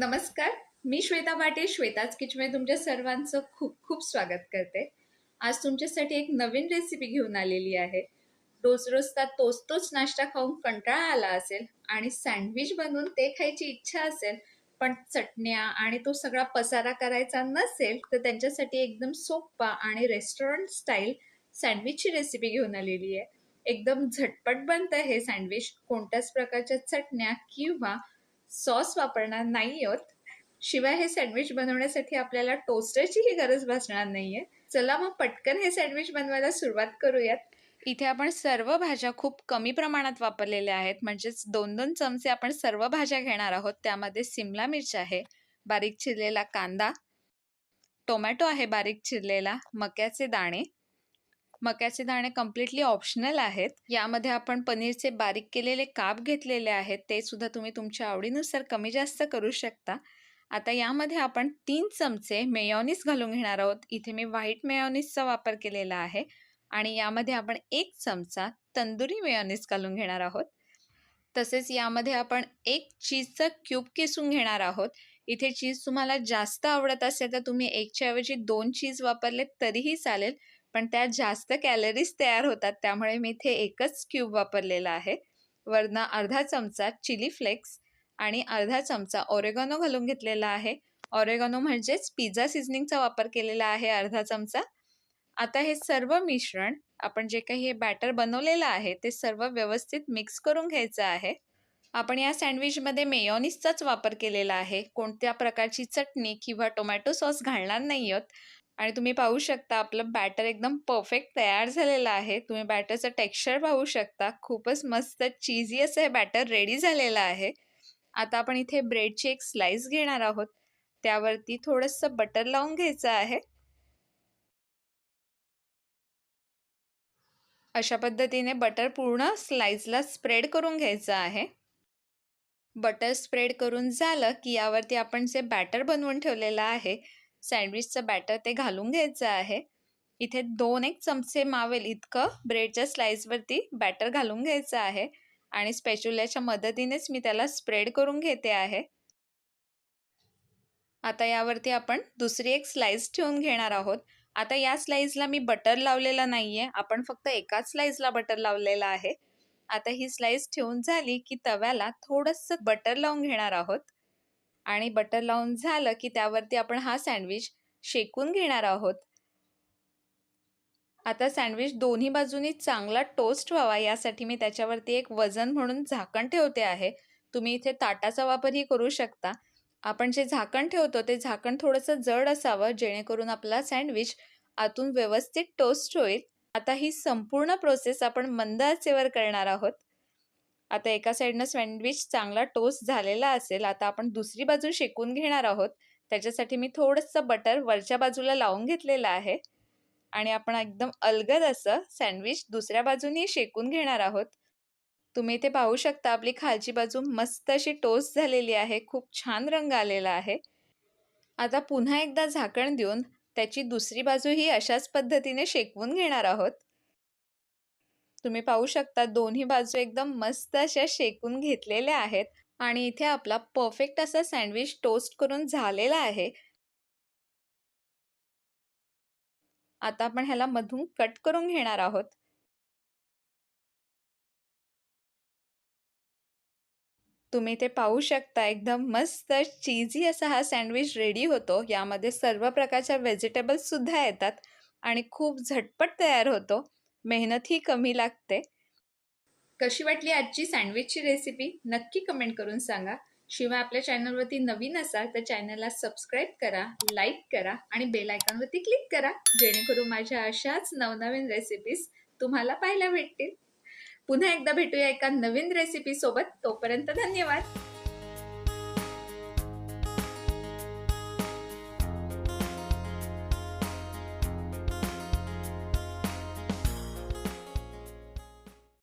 नमस्कार मी श्वेता बाटे श्वेताच किचनमध्ये तुमच्या सर्वांचं खूप खूप स्वागत करते. आज तुमच्यासाठी एक नवीन रेसिपी घेऊन आलेली आहे. रोज रोज तर तोच तोच नाश्ता खाऊन कंटाळा आला असेल आणि सँडविच बनवून ते खायची इच्छा असेल पण चटण्या आणि तो सगळा पसारा करायचा नसेल तर त्यांच्यासाठी एकदम सोप्पा आणि रेस्टॉरंट स्टाईल सँडविचची रेसिपी घेऊन आलेली आहे. एकदम झटपट बनतं हे सँडविच कोणत्याच प्रकारच्या चटण्या किंवा सॉस वापरणार नाही आहोत शिवाय हे सँडविच बनवण्यासाठी आपल्याला टोस्टरचीही गरज भासणार नाहीये. चला मग पटकन हे सँडविच बनवायला सुरुवात करूयात. इथे आपण सर्व भाज्या खूप कमी प्रमाणात वापरलेल्या आहेत. म्हणजेच दोन दोन चमचे आपण सर्व भाज्या घेणार आहोत. त्यामध्ये सिमला मिरची आहे बारीक चिरलेला कांदा टोमॅटो आहे बारीक चिरलेला मक्याचे दाणे मक्याचे दाणे कम्प्लिटली ऑप्शनल आहेत. यामध्ये आपण पनीरचे बारीक केलेले काप घेतलेले आहेत. ते सुद्धा तुम्ही तुमच्या आवडीनुसार कमी जास्त करू शकता. आता यामध्ये आपण तीन चमचे मेयोनीस घालून घेणार आहोत. इथे मी व्हाईट मेयोनीसचा वापर केलेला आहे. आणि यामध्ये आपण एक चमचा तंदुरी मेयोनीस घालून घेणार आहोत. तसेच यामध्ये आपण एक चीजचं क्यूब किसून घेणार आहोत. इथे चीज तुम्हाला जास्त आवडत असेल तर तुम्ही एकच्या ऐवजी दोन चीज वापरले तरीही चालेल. पण त्यात जास्त कॅलरीज तयार होतात त्यामुळे मी इथे एकच क्यूब वापरलेला आहे. वरनं अर्धा चमचा चिली फ्लेक्स आणि अर्धा चमचा ओरेगॉनो घालून घेतलेला आहे. ऑरेगॉनो म्हणजेच पिझ्झा सिझनिंगचा वापर केलेला आहे अर्धा चमचा. आता हे सर्व मिश्रण आपण जे काही हे बॅटर बनवलेलं आहे ते सर्व व्यवस्थित मिक्स करून घ्यायचं आहे. आपण या सँडविचमध्ये मेयोनिसचाच वापर केलेला आहे. कोणत्या प्रकारची चटणी किंवा टोमॅटो सॉस घालणार नाही आहोत. आणि तुम्ही पाहू शकता आपलं बॅटर एकदम परफेक्ट तयार झालेलं आहे. तुम्ही बॅटरचं टेक्स्चर पाहू शकता. खूपच मस्त चीजी असं हे बॅटर रेडी झालेलं आहे. आता आपण इथे ब्रेडची एक स्लाइस घेणार आहोत. त्यावरती थोडंसं बटर लावून घ्यायचं आहे. अशा पद्धतीने बटर पूर्ण स्लाइसला स्प्रेड करून घ्यायचं आहे. बटर स्प्रेड करून झालं की यावरती आपण जे बॅटर बनवून ठेवलेलं आहे सँडविचचं बॅटर ते घालून घ्यायचं आहे. इथे दोन एक चमचे मावेल इतकं ब्रेडच्या स्लाईसवरती बॅटर घालून घ्यायचं आहे. आणि स्पॅच्युल्याच्या मदतीनेच मी त्याला स्प्रेड करून घेते आहे. आता यावरती आपण दुसरी एक स्लाईस ठेवून घेणार आहोत. आता या स्लाईसला मी बटर लावलेलं नाही आहे आपण फक्त एकाच स्लाईसला बटर लावलेलं आहे. आता ही स्लाईस ठेवून झाली की तव्याला थोडंसं बटर लावून घेणार आहोत. आणि बटर लावून झालं की त्यावरती आपण हा सँडविच शेकून घेणार आहोत. आता सँडविच दोन्ही बाजूनी चांगला टोस्ट व्हावा यासाठी मी त्याच्यावरती एक वजन म्हणून झाकण ठेवते आहे. तुम्ही इथे ताटाचा वापरही करू शकता. आपण जे झाकण ठेवतो ते झाकण थोडंसं जड असावं जेणेकरून आपला सँडविच आतून व्यवस्थित टोस्ट होईल. आता ही संपूर्ण प्रोसेस आपण मंद आचेवर करणार आहोत. आता एका साईडनं सँडविच चांगला टोस्ट झालेला असेल आता आपण दुसरी बाजू शेकून घेणार आहोत. त्याच्यासाठी मी थोडंसं बटर वरच्या बाजूला लावून घेतलेलं आहे. आणि आपण एकदम अलगद असं सँडविच दुसऱ्या बाजूनी शेकून घेणार आहोत. तुम्ही इथे पाहू शकता आपली खालची बाजू मस्त अशी टोस्ट झालेली आहे. खूप छान रंग आलेला आहे. आता पुन्हा एकदा झाकण देऊन त्याची दुसरी बाजू ही अशाच पद्धतीने शेकवून घेणार आहोत. तुम्ही पाहू शकता दोन्ही बाजू एकदम मस्त अशा शेकून घेतलेल्या आहेत आणि इथे आपला परफेक्ट असा सँडविच टोस्ट करून झालेला आहे. आता आपण ह्याला मधून कट करून घेणार आहोत. तुम्ही ते पाहू शकता एकदम मस्त चीजी असा हा सँडविच रेडी होतो. यामध्ये सर्व प्रकारच्या व्हेजिटेबल्स सुद्धा येतात आणि खूप झटपट तयार होतो. मेहनतही कमी लागते. कशी वाटली आजची सँडविचची रेसिपी? नक्की कमेंट करून सांगा. शिवाय आपल्या चॅनलवरती नवीन असाल तर चॅनलला सबस्क्राईब करा लाईक करा आणि बेल आयकॉनवरती क्लिक करा. जेणेकरून माझ्या अशाच नवनवीन रेसिपीज तुम्हाला पाहायला भेटतील. पुन्हा एकदा भेटूया एका नवीन रेसिपी सोबत तोपर्यंत धन्यवाद.